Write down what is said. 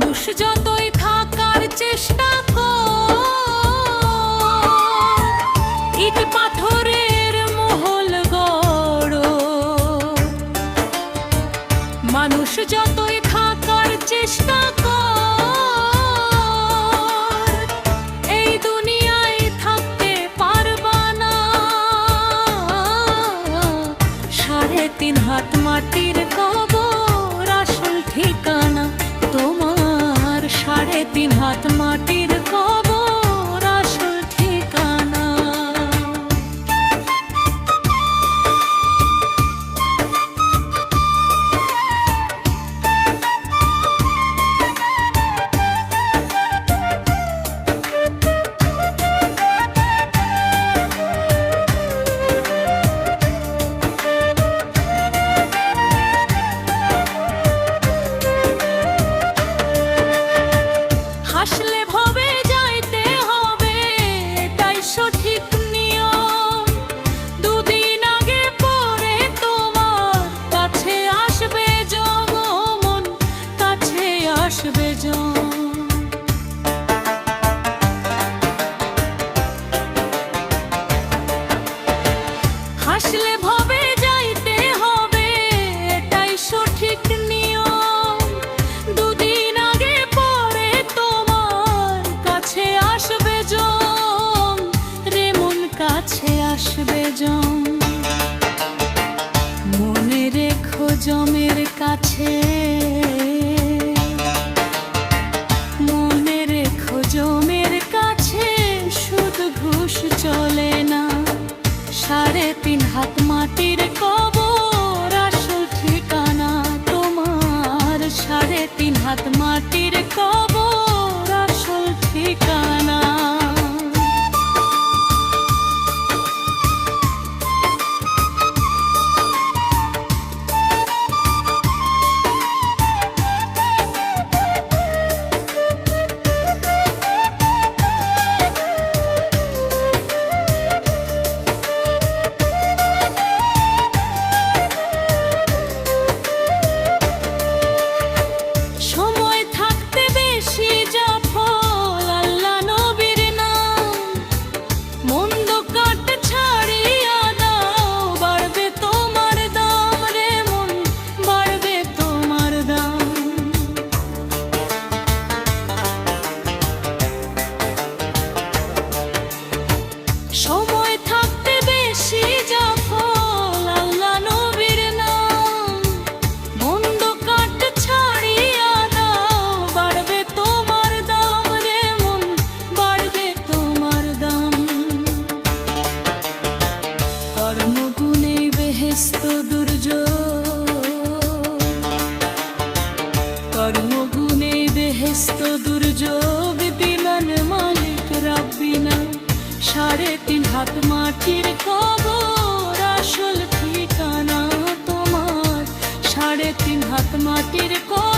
মানুষ যতই থাকার চেষ্টা ইট পাথরের মহল গড়। মানুষ যতই থাকার চেষ্টা তিন হাত মাটি তিন হাত মাটির হাত মাটির কবর আসল ঠিকানা দুর্যোগ সাড়ে তিন হাত মাটির খবর আসল ঠিকানা তোমার। সাড়ে তিন হাত মাটির খবর